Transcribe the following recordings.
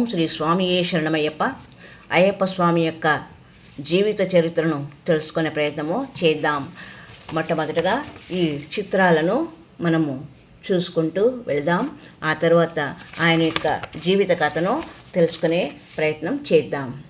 ఓం శ్రీ స్వామియే శరణమయ్యప్ప. అయ్యప్ప స్వామి యొక్క జీవిత చరిత్రను తెలుసుకునే ప్రయత్నము చేద్దాం. మొట్టమొదటగా ఈ చిత్రాలను మనము చూసుకుంటూ వెళదాం. ఆ తర్వాత ఆయన యొక్క జీవిత కథను తెలుసుకునే ప్రయత్నం చేద్దాం.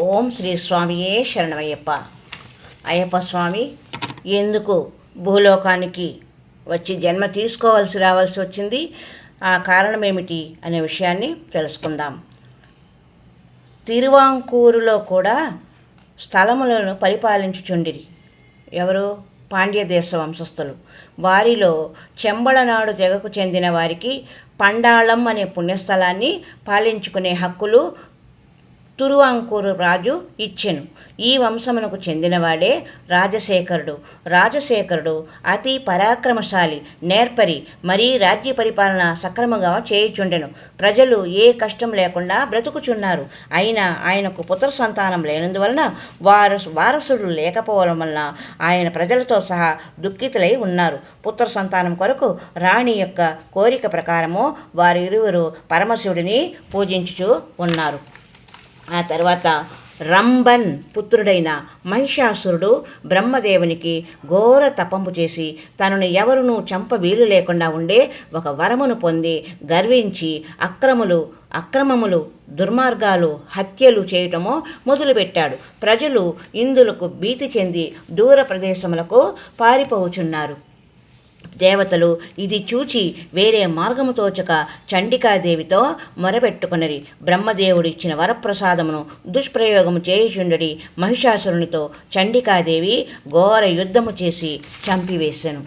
ఓం శ్రీ స్వామియే శరణమయ్యప్ప. అయ్యప్ప స్వామి ఎందుకు భూలోకానికి వచ్చి జన్మ తీసుకోవాల్సి రావాల్సి వచ్చింది? ఆ కారణం ఏమిటి అనే విషయాన్ని తెలుసుకుందాం. తిరువాంకూరులో కూడా స్థలములను పరిపాలించుచుండిరి. ఎవరు? పాండ్య దేశ వంశస్థులు. వారిలో చెంబళనాడు తెగకు చెందిన వారికి పండాళం అనే పుణ్యస్థలాన్ని పాలించుకునే హక్కులు తురువాంకూరు రాజు ఇచ్చెను. ఈ వంశమునకు చెందినవాడే రాజశేఖరుడు. రాజశేఖరుడు అతి పరాక్రమశాలి నేర్పరి మరీ రాజ్య పరిపాలన సక్రమంగా చేయుచుండెను. ప్రజలు ఏ కష్టం లేకుండా బ్రతుకుచున్నారు. అయినా ఆయనకు పుత్ర సంతానం లేనందువలన వారు వారసుడు లేకపోవడం వలన ఆయన ప్రజలతో సహా దుఃఖితులై ఉన్నారు. పుత్ర సంతానం కొరకు రాణి యొక్క కోరిక ప్రకారము వారిరువురు పరమశివుడిని పూజించుచూ ఉన్నారు. ఆ తర్వాత రంబన్ పుత్రుడైన మహిషాసురుడు బ్రహ్మదేవునికి ఘోర తపంపు చేసి తనను ఎవరునూ చంప వీలు లేకుండా ఉండే ఒక వరమును పొంది గర్వించి అక్రములు అక్రమములు దుర్మార్గాలు హత్యలు చేయటమో మొదలుపెట్టాడు. ప్రజలు ఇందులకు భీతి చెంది దూర ప్రదేశములకు పారిపోవుచున్నారు. దేవతలు ఇది చూచి వేరే మార్గము తోచక చండికాదేవితో మొరపెట్టుకున్నది బ్రహ్మదేవుడు ఇచ్చిన వరప్రసాదమును దుష్ప్రయోగము చేయుచుండడి మహిషాసురునితో చండికాదేవి ఘోర యుద్ధము చేసి చంపివేశాను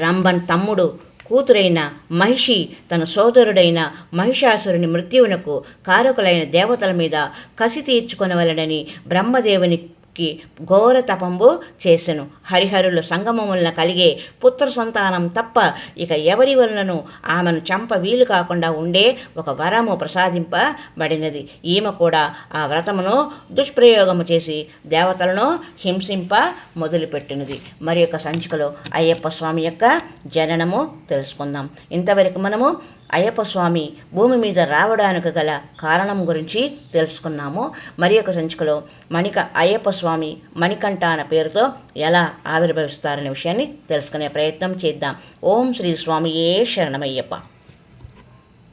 రంభన్ తమ్ముడు కూతురైన మహిషి తన సోదరుడైన మహిషాసురుని మృత్యువునకు కారకులైన దేవతల మీద కసి తీర్చుకొనవలనని బ్రహ్మదేవుని కి ఘోర తపంబు చేసెను. హరిహరుల సంగమం వలన కలిగే పుత్ర సంతానం తప్ప ఇక ఎవరి వలనను ఆమెను చంప వీలు కాకుండా ఉండే ఒక వరము ప్రసాదింపబడినది. ఈమె కూడా ఆ వ్రతమును దుష్ప్రయోగము చేసి దేవతలను హింసింప మొదలుపెట్టినది. మరి యొక్క సంచికలో అయ్యప్ప స్వామి యొక్క జననము తెలుసుకుందాం. ఇంతవరకు మనము అయ్యప్ప స్వామి భూమి మీద రావడానికి గల కారణం గురించి తెలుసుకున్నాము. మరి యొక్క సంచికలో మణిక అయ్యప్ప స్వామి స్వామి మణికంఠ అన్న పేరుతో ఎలా ఆవిర్భవిస్తారనే విషయాన్ని తెలుసుకునే ప్రయత్నం చేద్దాం. ఓం శ్రీ స్వామియే శరణమయ్యప్ప.